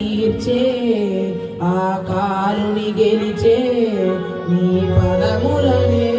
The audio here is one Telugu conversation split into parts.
తీర్చే ఆ కాలుని గెలిచే నీ పదములనే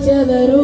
ಎಚೆದರು